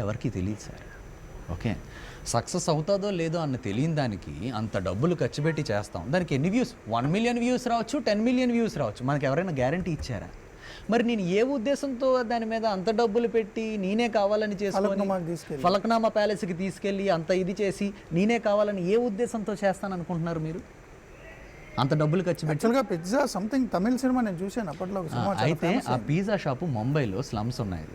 ఎవరికి తెలియదు sir. Okay. Success అవుతుందో లేదో అన్న తెలియని దానికి అంత డబ్బులు ఖర్చు పెట్టి చేస్తాం. దానికి ఎన్ని వ్యూస్? వన్ మిలియన్ వ్యూస్ రావచ్చు టెన్ మిలియన్ వ్యూస్ రావచ్చు. మనకి ఎవరైనా గ్యారంటీ ఇచ్చారా? మరి నేను ఏ ఉద్దేశంతో దాని మీద అంత డబ్బులు పెట్టి నేనే కావాలని చేసుకొని. ఫలక్నామా ప్యాలెస్కి తీసుకెళ్ళి అంత ఇది చేసి నేనే కావాలని ఏ ఉద్దేశంతో చేస్తాను అనుకుంటున్నారు మీరు? అంత డబ్బులు ఖర్చు యాక్చువల్గా పిజ్జా సంథింగ్ తమిళ సినిమా నేను చూశాను అప్పట్లో అయితే ఆ. పిజ్జా షాపు ముంబైలో స్లమ్స్ ఉన్నాయి.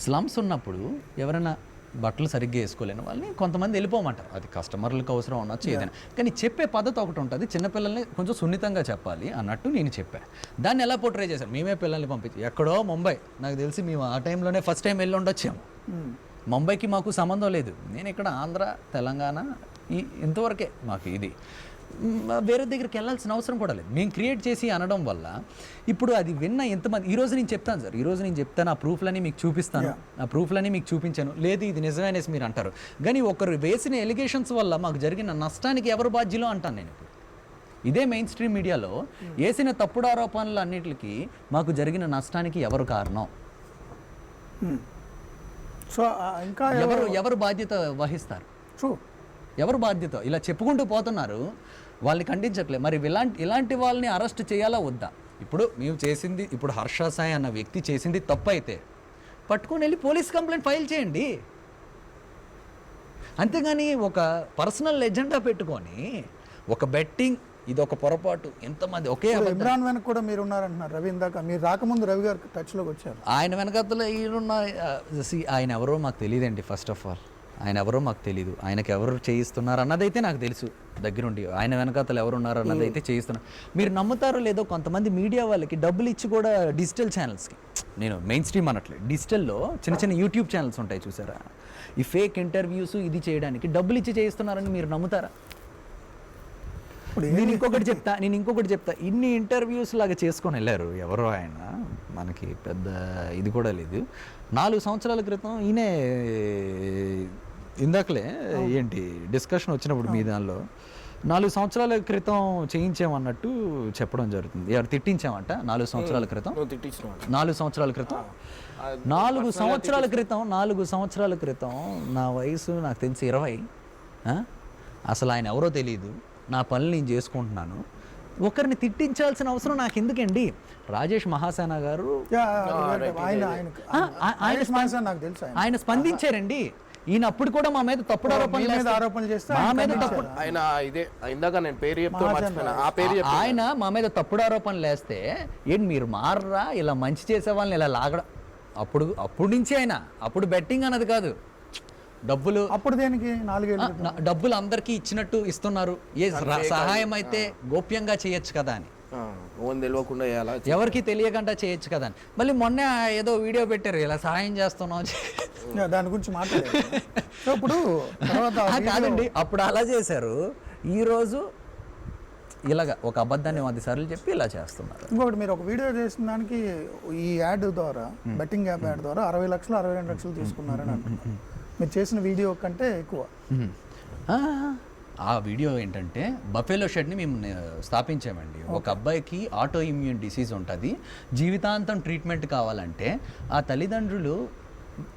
స్లమ్స్ ఉన్నప్పుడు ఎవరైనా బట్టలు సరిగ్గా వేసుకోలేని వాళ్ళని కొంతమంది వెళ్ళిపోమంటారు. అది కస్టమర్లకు అవసరం ఉండొచ్చు ఏదైనా. కానీ చెప్పే పద్ధతి ఒకటి ఉంటుంది. చిన్నపిల్లల్ని కొంచెం సున్నితంగా చెప్పాలి అన్నట్టు నేను చెప్పాను దాన్ని ఎలా పోట్రే చేశాను మేమే పిల్లల్ని పంపించి ఎక్కడో ముంబై. నాకు తెలిసి మేము ఆ టైంలోనే ఫస్ట్ టైం వెళ్ళి ఉండొచ్చాము. ముంబైకి మాకు సంబంధం లేదు. నేను ఇక్కడ ఆంధ్ర తెలంగాణ ఈ ఇంతవరకే మాకు ఇది. వేరే దగ్గరికి వెళ్ళాల్సిన అవసరం కూడా లేదు. మేము క్రియేట్ చేసి అనడం వల్ల ఇప్పుడు అది విన్న ఎంతమంది ఈ రోజు నేను చెప్తాను సార్ ఈ రోజు నేను చెప్తాను ఆ ప్రూఫ్లని మీకు చూపిస్తాను ఆ ప్రూఫ్లని మీకు చూపించాను. లేదు ఇది నిజమే అనేసి మీరు అంటారు. కానీ ఒకరు వేసిన ఎలిగేషన్స్ వల్ల మాకు జరిగిన నష్టానికి ఎవరు బాధ్యులో అంటాను నేను ఇప్పుడు. ఇదే మెయిన్ స్ట్రీమ్ మీడియాలో వేసిన తప్పుడు ఆరోపణలు అన్నిటికీ మాకు జరిగిన నష్టానికి ఎవరు కారణం. సో ఆ, ఇంకా ఎవరు ఎవరు బాధ్యత వహిస్తారు? ఎవరు బాధ్యత? ఇలా చెప్పుకుంటూ పోతున్నారు. వాళ్ళని ఖండించట్లే. మరి ఇలాంటి ఇలాంటి వాళ్ళని అరెస్ట్ చేయాలా వద్దా? ఇప్పుడు మేము చేసింది ఇప్పుడు హర్ష సాయి అన్న వ్యక్తి చేసింది తప్పు అయితే పట్టుకొని వెళ్ళి పోలీస్ కంప్లైంట్ ఫైల్ చేయండి. అంతేగాని ఒక పర్సనల్ ఎజెండా పెట్టుకొని ఒక బెట్టింగ్ ఇది ఒక పొరపాటు ఎంతమంది ఒకే. ఇమ్రాన్ వెనక కూడా మీరు ఉన్నారంటున్నారు రవి ఇందాక. మీరు రాకముందు రవి గారు టచ్లోకి వచ్చారు. ఆయన వెనకతల ఈయనున్న ఆయన ఎవరో మాకు తెలియదండి ఫస్ట్ ఆఫ్ ఆల్ ఆయన ఎవరో మాకు తెలియదు ఆయనకి ఎవరు చేయిస్తున్నారు అన్నదైతే నాకు తెలుసు. దగ్గరుండి ఆయన వెనకాతలు ఎవరు ఉన్నారు అన్నది అయితే చేయిస్తున్నారు మీరు నమ్ముతారో లేదో కొంతమంది మీడియా వాళ్ళకి డబ్బులు ఇచ్చి కూడా డిజిటల్ ఛానల్స్కి. నేను మెయిన్ స్ట్రీమ్ అనట్లేదు డిజిటల్లో చిన్న చిన్న యూట్యూబ్ ఛానల్స్ ఉంటాయి చూసారా? ఈ ఫేక్ ఇంటర్వ్యూస్ ఇది చేయడానికి డబ్బులు ఇచ్చి చేయిస్తున్నారని మీరు నమ్ముతారా? నేను ఇంకొకటి చెప్తా నేను ఇంకొకటి చెప్తా. ఇన్ని ఇంటర్వ్యూస్ లాగా చేసుకొని వెళ్ళారు ఎవరో ఆయన. మనకి పెద్ద ఇది కూడా లేదు. నాలుగు సంవత్సరాల క్రితం ఈయనే ఇందాకలే ఏంటి డిస్కషన్ వచ్చినప్పుడు మీ దానిలో నాలుగు సంవత్సరాల క్రితం చేయించామన్నట్టు చెప్పడం జరుగుతుంది ఎవరు తిట్టించామంట నాలుగు సంవత్సరాల క్రితం నాలుగు సంవత్సరాల క్రితం నాలుగు సంవత్సరాల క్రితం నాలుగు సంవత్సరాల క్రితం నా వయసు నాకు తెలిసి ఇరవై? అసలు ఆయన ఎవరో తెలియదు నా పనులు నేను చేసుకుంటున్నాను ఒకరిని తిట్టించాల్సిన అవసరం నాకు ఎందుకండి రాజేష్ మహాసేన గారు ఆయన స్పందించారండి ఈయన అప్పుడు కూడా మా మీద తప్పుడు ఆరోపణలు మీద. ఆరోపణలు చేస్తే మా ఆయన మీద. తప్పుడు ఆయన ఇదే ఇందాక నేను పేరు చెప్తే మర్చిపోయినా. ఆ పేరు చెప్పి ఆయన మా మీద తప్పుడు ఆరోపణలు వేస్తే ఏంటి మీరు మారరా? ఇలా మంచి చేసే వాళ్ళని ఇలా లాగడం అప్పుడు అప్పుడు నుంచి ఆయన. అప్పుడు బెట్టింగ్ అన్నది కాదు. డబ్బులు అప్పుడు దేనికి? నాలుగేళ్ళు డబ్బులు అందరికీ ఇచ్చినట్టు ఇస్తున్నారు. ఏ సహాయం అయితే గోప్యంగా చేయొచ్చు కదా అని. ఓన్ తెలియకుండా ఎవరికి తెలియకుండా చేయొచ్చు కదా అని. మళ్ళీ మొన్న ఏదో వీడియో పెట్టారు. ఇలా సహాయం చేస్తున్నాం దాని గురించి మాట్లాడారు. ఇప్పుడు తర్వాత కాదండి అప్పుడు అలా చేశారు. ఈరోజు ఇలాగ ఒక అబద్ధాన్ని వంద సార్లు చెప్పి ఇలా చేస్తున్నారు. ఇంకొకటి మీరు ఒక వీడియో చేసిన దానికి ఈ యాడ్ ద్వారా బెట్టింగ్ యాప్ యాడ్ ద్వారా అరవై లక్షలు అరవై రెండు లక్షలు తీసుకున్నారని అంటున్నారు. మీరు చేసిన వీడియో కంటే ఎక్కువ. ఆ, వీడియో ఏంటంటే బఫెలో షెడ్ని మేము స్థాపించామండి. ఒక అబ్బాయికి ఆటో ఇమ్యూన్ డిసీజ్ ఉంటుంది. జీవితాంతం ట్రీట్మెంట్ కావాలంటే ఆ తల్లిదండ్రులు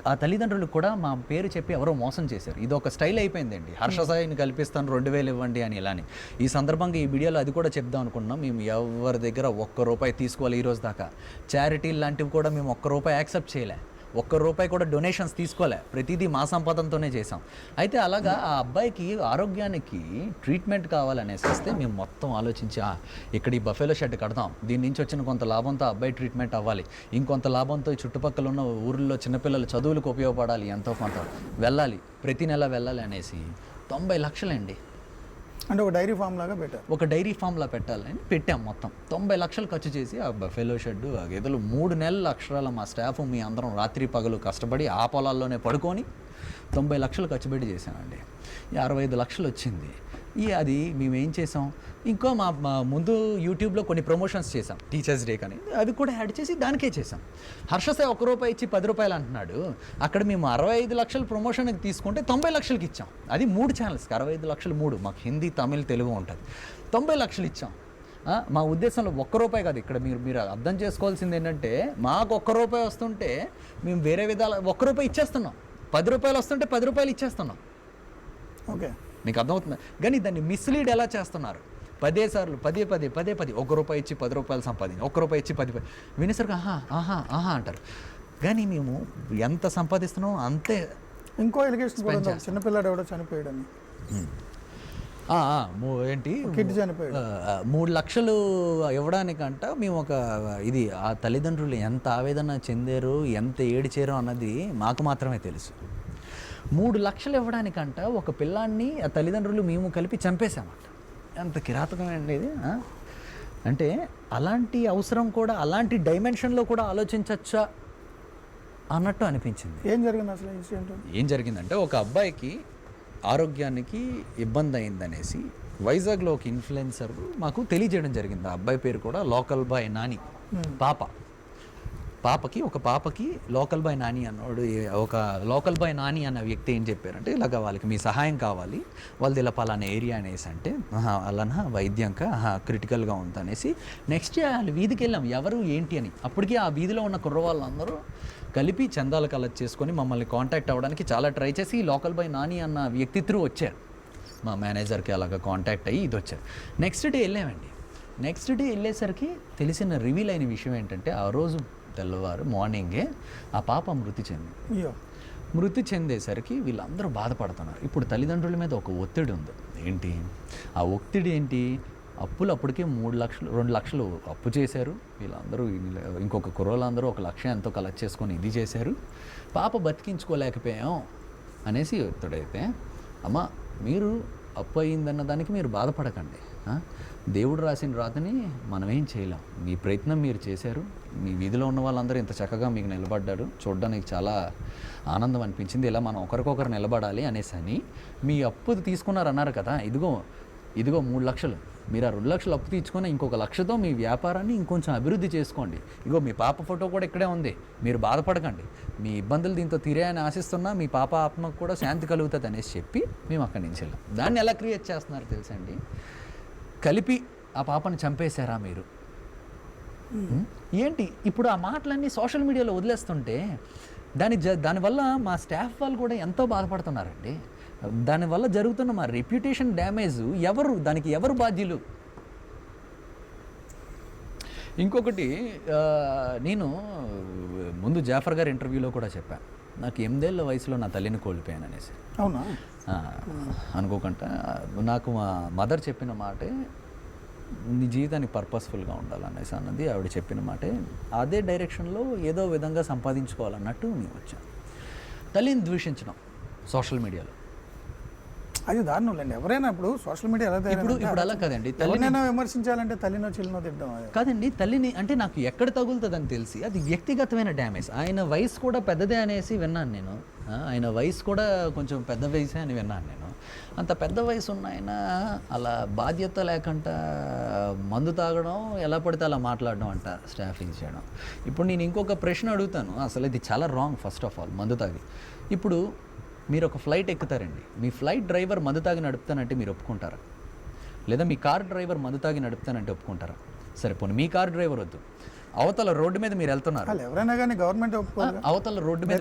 ఆ తల్లిదండ్రులు కూడా మా పేరు చెప్పి ఎవరో మోసం చేశారు. ఇది ఒక స్టైల్ అయిపోయిందండి. హర్షసాయిని కల్పిస్తాను రెండు వేలు ఇవ్వండి అని ఇలాని. ఈ సందర్భంగా ఈ వీడియోలో అది కూడా చెప్దాం అనుకున్నాం మేము ఎవరి దగ్గర ఒక్క రూపాయి తీసుకోవాలి ఈ రోజు దాకా. చారిటీ లాంటివి కూడా మేము ఒక్క రూపాయి యాక్సెప్ట్ చేయలే. ఒక్క రూపాయి కూడా డొనేషన్స్ తీసుకోలే. ప్రతిదీ మా సంపాదనతోనే చేసాం అయితే అలాగా ఆ అబ్బాయికి ఆరోగ్యానికి ట్రీట్మెంట్ కావాలనేసి వస్తే మేము మొత్తం ఆలోచించి ఇక్కడ ఈ బఫెలో షెడ్ కడదాం. దీని నుంచి వచ్చిన కొంత లాభంతో అబ్బాయి ట్రీట్మెంట్ అవ్వాలి. ఇంకొంత లాభంతో ఈ చుట్టుపక్కల ఉన్న ఊర్లో చిన్నపిల్లల చదువులకు ఉపయోగపడాలి ఎంతో కొంత. వెళ్ళాలి. ప్రతి నెల వెళ్ళాలి అనేసి తొంభై లక్షలండి. అంటే ఒక డైరీ ఫామ్ లాగా పెట్టారు. ఒక డైరీ ఫామ్లా పెట్టాలని పెట్టాం మొత్తం. తొంభై లక్షలు ఖర్చు చేసి ఆ ఫెలో షెడ్ ఆ గేదెలు మూడు నెలల అక్షరాల మా స్టాఫ్ మీ అందరం రాత్రి పగలు కష్టపడి ఆ పొలాల్లోనే పడుకొని తొంభై లక్షలు ఖర్చు పెట్టి చేశానండి. అరవై ఐదు లక్షలు వచ్చింది. ఈ అది మేము ఏం చేసాం? ఇంకో మా మా ముందు యూట్యూబ్లో కొన్ని ప్రమోషన్స్ చేసాం టీచర్స్ డే కానీ. అవి కూడా యాడ్ చేసి దానికే చేసాం. హర్షసాయి ఒక రూపాయి ఇచ్చి పది రూపాయలు అంటున్నాడు. అక్కడ మేము అరవై ఐదు లక్షలు ప్రమోషన్కి తీసుకుంటే తొంభై లక్షలకి ఇచ్చాం. అది మూడు ఛానల్స్కి అరవై ఐదు లక్షలు మూడు మాకు హిందీ తమిళ్ తెలుగు ఉంటుంది. తొంభై లక్షలు ఇచ్చాం. మా ఉద్దేశంలో ఒక్క రూపాయి కాదు ఇక్కడ మీరు మీరు అర్థం చేసుకోవాల్సింది ఏంటంటే మాకు ఒక్క రూపాయి వస్తుంటే మేము వేరే విధాల ఒక్క రూపాయి ఇచ్చేస్తున్నాం. పది రూపాయలు వస్తుంటే పది రూపాయలు ఇచ్చేస్తున్నాం. ఓకే. మీకు అర్థమవుతుంది? కానీ దాన్ని మిస్లీడ్ ఎలా చేస్తున్నారు? పదే సార్లు పదే పదే పదే పదే. ఒక రూపాయి ఇచ్చి పది రూపాయలు సంపాదించి ఒక్క రూపాయి ఇచ్చి పది పది వినేసరికి ఆహా ఆహా ఆహా అంటారు. కానీ మేము ఎంత సంపాదిస్తున్నాం అంతే ఇంకో ఎలిగేషన్ ఒక చిన్నపిల్లాడు ఎవడో చనిపోయాడని. ఏంటి? మూడు లక్షలు ఇవ్వడానికంట మేము ఒక ఇది ఆ తల్లిదండ్రులు ఎంత ఆవేదన చెందారు ఎంత ఏడిచారు అన్నది మాకు మాత్రమే తెలుసు. మూడు లక్షలు ఇవ్వడానికంట ఒక పిల్లాన్ని ఆ తల్లిదండ్రులు మేము కలిపి చంపేశామంట. ఎంత కిరాతకమండి ఇది ఆ? అంటే అలాంటి అవసరం కూడా అలాంటి డైమెన్షన్లో కూడా ఆలోచించచ్చా అన్నట్టు అనిపించింది. ఏం జరిగింది అసలు ఇన్సిడెంట్? ఏం జరిగిందంటే ఒక అబ్బాయికి ఆరోగ్యానికి ఇబ్బంది అయిందనేసి వైజాగ్లో ఒక ఇన్ఫ్లుయెన్సర్ మాకు తెలియజేయడం జరిగింది. ఆ అబ్బాయి పేరు కూడా లోకల్ బాయ్ నాని పాప. పాపకి ఒక పాపకి లోకల్ బాయ్ నాని అన్నోడు ఒక లోకల్ బాయ్ నాని అన్న వ్యక్తి ఏం చెప్పారంటే ఇలాగ వాళ్ళకి మీ సహాయం కావాలి వాళ్ళది ఇలా పలానా ఏరియా అనేసి అంటే "ఆహా, అలానా వైద్యంక క్రిటికల్గా ఉంది అనేసి నెక్స్ట్ వాళ్ళు వీధికి వెళ్ళాం ఎవరు ఏంటి అని. అప్పటికి ఆ వీధిలో ఉన్న కుర్రవాళ్ళందరూ కలిపి చందాలు కలెక్ట్ చేసుకొని మమ్మల్ని కాంటాక్ట్ అవ్వడానికి చాలా ట్రై చేసి లోకల్ బాయ్ నాని అన్న వ్యక్తి త్రూ వచ్చారు. మా మేనేజర్కి అలాగ కాంటాక్ట్ అయ్యి ఇది వచ్చారు. నెక్స్ట్ డే వెళ్ళామండి. నెక్స్ట్ డే వెళ్ళేసరికి తెలిసిన రివీల్ అయిన విషయం ఏంటంటే ఆ రోజు తెల్లవారు మార్నింగే ఆ పాప మృతి చెంది. అయ్యో. మృతి చెందేసరికి వీళ్ళందరూ బాధపడుతున్నారు. ఇప్పుడు తల్లిదండ్రుల మీద ఒక ఒత్తిడి ఉంది. ఏంటి? ఆ ఒత్తిడి ఏంటి? అప్పులు అప్పటికే మూడు లక్షలు రెండు లక్షలు అప్పు చేశారు. వీళ్ళందరూ వీళ్ళ- ఇంకొక కుర్రోళ్ళందరూ ఒక లక్ష ఎంతో కలెక్ట్ చేసుకొని ఇది చేశారు. పాప బతికించుకోలేకపోయాం అనేసి ఒత్తిడైతే అమ్మ మీరు అప్పు అయిందన్న దానికి మీరు బాధపడకండి? దేవుడు రాసిన రాతని మనం ఏం చేయలేం. మీ ప్రయత్నం మీరు చేశారు. మీ వీధిలో ఉన్న వాళ్ళందరూ ఇంత చక్కగా మీకు నిలబడ్డారు. చూడడానికి చాలా ఆనందం అనిపించింది. ఇలా మనం ఒకరికొకరు నిలబడాలి అనేసి అని మీ అప్పు తీసుకున్నారన్నారు కదా. ఇదిగో ఇదిగో మూడు లక్షలు. మీరు ఆ రెండు లక్షలు అప్పు తీసుకొని ఇంకొక లక్షతో మీ వ్యాపారాన్ని ఇంకొంచెం అభివృద్ధి చేసుకోండి. ఇగో మీ పాప ఫోటో కూడా ఇక్కడే ఉంది. మీరు బాధపడకండి. మీ ఇబ్బందులు దీంతో తీరాయని ఆశిస్తున్నా మీ పాప ఆత్మకు కూడా శాంతి కలుగుతుంది అనేసి చెప్పి మేము అక్కడి నుంచి వెళ్ళాం. దాన్ని ఎలా క్రియేట్ చేస్తున్నారు తెలుసండి కలిపి ఆ పాపని చంపేశారా మీరు? ఏంటి? ఇప్పుడు ఆ మాటలన్నీ సోషల్ మీడియాలో వదిలేస్తుంటే దాని జ దానివల్ల మా స్టాఫ్ వాళ్ళు కూడా ఎంతో బాధపడుతున్నారండి. దానివల్ల జరుగుతున్న మా రెప్యుటేషన్ డ్యామేజ్ ఎవరు దానికి ఎవరు బాధ్యులు? ఇంకొకటి నేను ముందు జాఫర్ గారి ఇంటర్వ్యూలో కూడా చెప్పాను నాకు ఎనిమిదేళ్ళ వయసులో నా తల్లిని కోల్పోయాను అనేసి. అవునా? అనుకోకుండా నాకు మా మదర్ చెప్పిన మాటే నీ జీవితానికి పర్పస్ఫుల్గా ఉండాలనేసి అన్నది ఆవిడ చెప్పిన మాటే. అదే డైరెక్షన్లో ఏదో విధంగా సంపాదించుకోవాలన్నట్టు నేను వచ్చాను. తల్లిని దూషించడం సోషల్ మీడియాలో. అది దారుణంలేండి. ఎవరైనా ఇప్పుడు సోషల్ మీడియా ఎలా ఇప్పుడు ఇప్పుడు అలా కదండి. తల్లిని ఎవరినైనా విమర్శించాలంటే తల్లినో చెల్లినో తిట్టడం కాదండి తల్లిని అంటే నాకు ఎక్కడ తగులుతుందని తెలిసి అది వ్యక్తిగతమైన డ్యామేజ్. ఆయన వయసు కూడా పెద్దదే అనేసి విన్నాను నేను. ఆయన వయసు కూడా కొంచెం పెద్ద వయసే అని విన్నాను నేను. అంత పెద్ద వయసు ఉన్న ఆయన అలా బాధ్యత లేకుండా మందు తాగడం ఎలా పడితే అలా మాట్లాడడం అంట స్టాఫింగ్ చేయడం. ఇప్పుడు నేను ఇంకొక ప్రశ్న అడుగుతాను. అసలు ఇది చాలా రాంగ్ ఫస్ట్ ఆఫ్ ఆల్ మందు తాగి. ఇప్పుడు మీరు ఒక ఫ్లైట్ ఎక్కుతారండి. మీ ఫ్లైట్ డ్రైవర్ మందు తాగి నడుపుతానంటే మీరు ఒప్పుకుంటారా? లేదా మీ కార్ డ్రైవర్ మందు తాగి నడుపుతానంటే ఒప్పుకుంటారా? సరే పోనీ మీ కార్ డ్రైవర్ వద్దు. అవతల రోడ్డు మీద మీరు వెళ్తున్నారు. ఎవరైనా కానీ గవర్నమెంట్ అవతల రోడ్డు మీద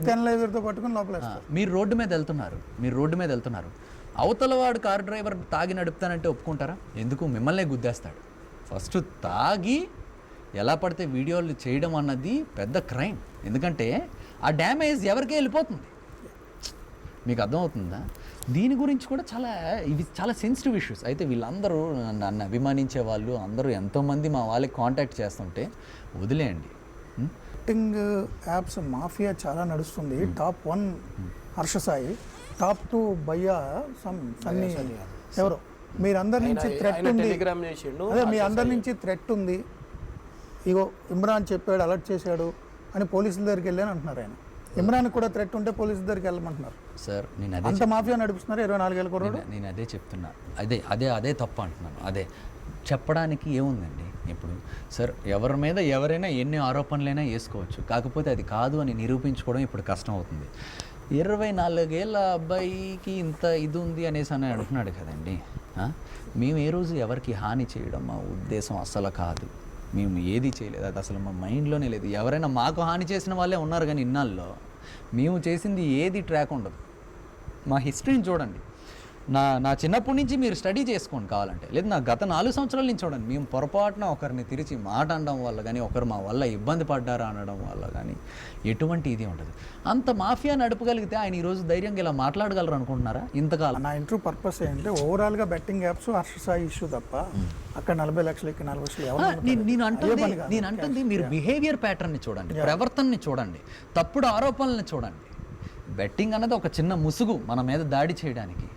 పట్టుకుని లోపల మీరు రోడ్డు మీద వెళ్తున్నారు. మీరు రోడ్డు మీద వెళ్తున్నారు. అవతల వాడు కార్ డ్రైవర్ తాగి నడుపుతానంటే ఒప్పుకుంటారా? ఎందుకు? మిమ్మల్నే గుద్దేస్తాడు. ఫస్ట్ తాగి ఎలా పడితే వీడియోలు చేయడం అన్నది పెద్ద క్రైమ్. ఎందుకంటే ఆ డ్యామేజ్ ఎవరికే వెళ్ళిపోతుంది? మీకు అర్థమవుతుందా? దీని గురించి కూడా చాలా ఇవి చాలా సెన్సిటివ్ ఇష్యూస్ అయితే వీళ్ళందరూ నన్ను అభిమానించే వాళ్ళు అందరూ ఎంతోమంది మా వాళ్ళకి కాంటాక్ట్ చేస్తుంటే వదిలేయండి? బెట్టింగ్ యాప్స్ మాఫియా చాలా నడుస్తుంది. Top one Harsha Sai top two భయ్యా సమ్ సన్నీ ఎవరు? మీరందరి నుంచి థ్రెట్ ఉంది. టెలిగ్రామ్ చేసిండు అదే మీ అందరి నుంచి థ్రెట్ ఉంది. ఇగో ఇమ్రాన్ చెప్పాడు అలర్ట్ చేశాడు అని పోలీసుల దగ్గరికి వెళ్ళాను అంటున్నారు ఆయన. ఇమ్రాన్ కూడా థ్రెట్ ఉంటే పోలీసుల దగ్గరికి వెళ్ళమంటున్నారు. సార్ నేను అదే అంత మాఫియా నడిపిస్తున్నారు ఇరవై నాలుగేళ్ళ కుర్రాడు? నేను- నేను అదే చెప్తున్నా. అదే అదే అదే తప్పు అంటున్నాను. అదే. చెప్పడానికి ఏముందండి? ఇప్పుడు సార్ ఎవరి మీద ఎవరైనా ఎన్ని ఆరోపణలైనా వేసుకోవచ్చు. కాకపోతే అది కాదు అని నిరూపించుకోవడం ఇప్పుడు కష్టం అవుతుంది. ఇరవై నాలుగేళ్ళ అబ్బాయికి ఇంత ఇది ఉంది అనేసి అని అంటున్నాడు కదండి? మేము ఏ రోజు ఎవరికి హాని చేయడం మా ఉద్దేశం అస్సలు కాదు. మేము ఏది చేయలేదు అది అసలు మా మైండ్లోనే లేదు. ఎవరైనా మాకు హాని చేసిన వాళ్ళే ఉన్నారు కానీ ఇన్నాళ్ళలో మేము చేసింది ఏది ట్రాక్ ఉండదు. మా హిస్టరీని చూడండి. నా నా చిన్నప్పటి నుంచి మీరు స్టడీ చేసుకోండి కావాలంటే. లేదు నా గత నాలుగు సంవత్సరాల నుంచి చూడండి మేము పొరపాటున ఒకరిని తిరిచి మాట అనడం వల్ల కానీ ఒకరు మా వల్ల ఇబ్బంది పడ్డారా అనడం వల్ల కానీ ఎటువంటి ఇది ఉండదు. అంత మాఫియా నడపగలిగితే ఆయన ఈరోజు ధైర్యంగా ఇలా మాట్లాడగలరు అనుకుంటున్నారా? ఇంతకాలం. నా ఇంటర్వ్యూ పర్పస్ ఏంటంటే ఓవరాల్గా బెట్టింగ్ యాప్స్ హర్షసాయి ఇష్యూ తప్ప అక్కడ నలభై లక్షలు ఇక్కడ నలభై లక్షలు నేను? అంటుంది. నేను అంటుంది మీరు బిహేవియర్ ప్యాటర్న్ని చూడండి ప్రవర్తనని చూడండి తప్పుడు ఆరోపణల్ని చూడండి. బెట్టింగ్ అన్నది ఒక చిన్న ముసుగు మన మీద దాడి చేయడానికి.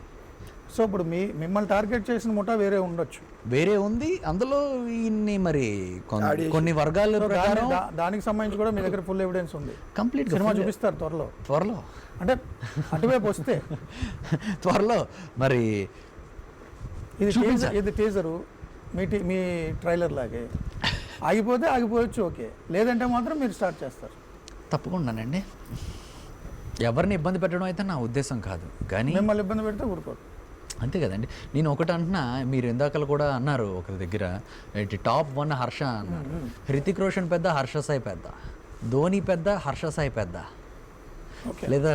సో ఇప్పుడు మీ మిమ్మల్ని టార్గెట్ చేసిన ముఠా వేరే ఉండొచ్చు. వేరే ఉంది. అందులో ఇన్ని మరి కొన్- కొన్ని వర్గాల ప్రకారం దానికి సంబంధించి కూడా మీ దగ్గర ఫుల్ ఎవిడెన్స్ ఉంది. కంప్లీట్ సినిమా చూపిస్తారు త్వరలో. త్వరలో? అంటే అటువైపు వస్తే. త్వరలో? మరి ఇది ఇది టీజరు మీ టీ- మీ ట్రైలర్ లాగే. ఆగిపోతే ఆగిపోవచ్చు ఓకే. లేదంటే మాత్రం మీరు స్టార్ట్ చేస్తారు. తప్పకుండానండి. ఎవరిని ఇబ్బంది పెట్టడం అయితే నా ఉద్దేశం కాదు. కానీ మిమ్మల్ని ఇబ్బంది పెడితే ఊరుకోరు. అంతే కదండి. నేను ఒకటి అంటున్నా మీరు ఇందాకలు కూడా అన్నారు ఒక దగ్గర ఏంటి టాప్ వన్ హర్ష అన్నారు. హృతిక్ రోషన్ పెద్ద హర్ష సాయి పెద్ద. ధోని పెద్ద హర్ష సాయి పెద్ద. లేదా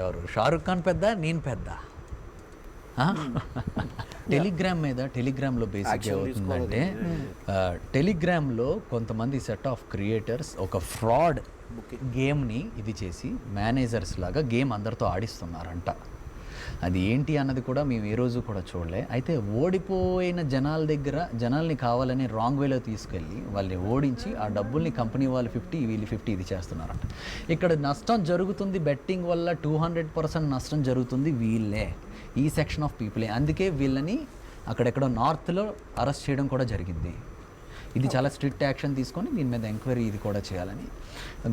ఎవరు? షారుఖ్ ఖాన్ పెద్ద నేను పెద్ద? టెలిగ్రామ్ మీద టెలిగ్రామ్లో బేసిక్ ఏమవుతుందంటే ఆ, టెలిగ్రామ్లో కొంతమంది సెట్ ఆఫ్ క్రియేటర్స్ ఒక ఫ్రాడ్ గేమ్ని ఇది చేసి మేనేజర్స్ లాగా గేమ్ అందరితో ఆడిస్తున్నారంట. అది ఏంటి అన్నది కూడా మేము ఏ రోజు కూడా చూడలే. అయితే ఓడిపోయిన జనాల దగ్గర జనాల్ని కావాలని రాంగ్ వేలో తీసుకెళ్ళి వాళ్ళని ఓడించి ఆ డబ్బుల్ని కంపెనీ వాళ్ళు ఫిఫ్టీ వీళ్ళు ఫిఫ్టీ ఇది చేస్తున్నారంట. ఇక్కడ నష్టం జరుగుతుంది బెట్టింగ్ వల్ల టూ హండ్రెడ్ పర్సెంట్ నష్టం జరుగుతుంది వీళ్ళే ఈ సెక్షన్ ఆఫ్ పీపులే అందుకే వీళ్ళని అక్కడెక్కడ నార్త్లో అరెస్ట్ చేయడం కూడా జరిగింది. ఇది చాలా స్ట్రిక్ట్ యాక్షన్ తీసుకొని దీని మీద ఎంక్వైరీ ఇది కూడా చేయాలని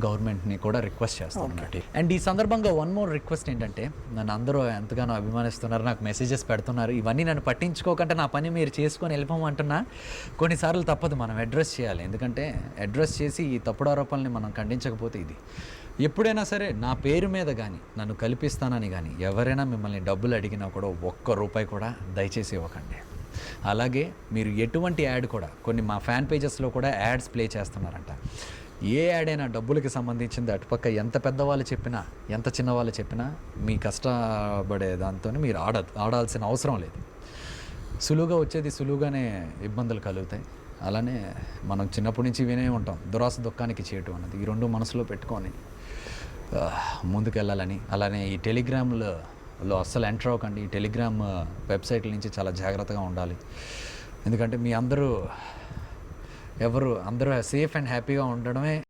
గవర్నమెంట్ని కూడా రిక్వెస్ట్ చేస్తాం అన్నట్టు అండ్ ఈ సందర్భంగా వన్ మోర్ రిక్వెస్ట్ ఏంటంటే నన్ను అందరూ ఎంతగానో అభిమానిస్తున్నారు నాకు మెసేజెస్ పెడుతున్నారు. ఇవన్నీ నన్ను పట్టించుకోకుండా నా పని మీరు చేసుకొని వెళ్ళిపోమంటున్నా. కొన్నిసార్లు తప్పదు మనం అడ్రస్ చేయాలి. ఎందుకంటే అడ్రస్ చేసి ఈ తప్పుడు ఆరోపణల్ని మనం ఖండించకపోతే ఇది. ఎప్పుడైనా సరే నా పేరు మీద కానీ నన్ను కల్పిస్తానని కానీ ఎవరైనా మిమ్మల్ని డబ్బులు అడిగినా కూడా ఒక్క రూపాయి కూడా దయచేసి ఇవ్వకండి. అలాగే మీరు ఎటువంటి యాడ్ కూడా కొన్ని మా ఫ్యాన్ పేజెస్లో కూడా యాడ్స్ ప్లే చేస్తున్నారంట. ఏ యాడ్ అయినా డబ్బులకి సంబంధించింది అటుపక్క ఎంత పెద్దవాళ్ళు చెప్పినా ఎంత చిన్నవాళ్ళు చెప్పినా మీ కష్టపడే దాంతో మీరు ఆడ ఆడాల్సిన అవసరం లేదు. సులువుగా వచ్చేది సులువుగానే ఇబ్బందులు కలుగుతాయి. అలానే మనం చిన్నప్పటి నుంచి వినే ఉంటాం దురాస దుఃఖానికి చేయటం అన్నది. ఈ రెండు మనసులో పెట్టుకొని ముందుకెళ్ళాలని. అలానే ఈ టెలిగ్రామ్లో లో అస్సలు ఎంటర్ అవ్వకండి. ఈ టెలిగ్రామ్ వెబ్సైట్ల నుంచి చాలా జాగ్రత్తగా ఉండాలి. ఎందుకంటే మీ అందరూ ఎవరు అందరూ సేఫ్ అండ్ హ్యాపీగా ఉండడమే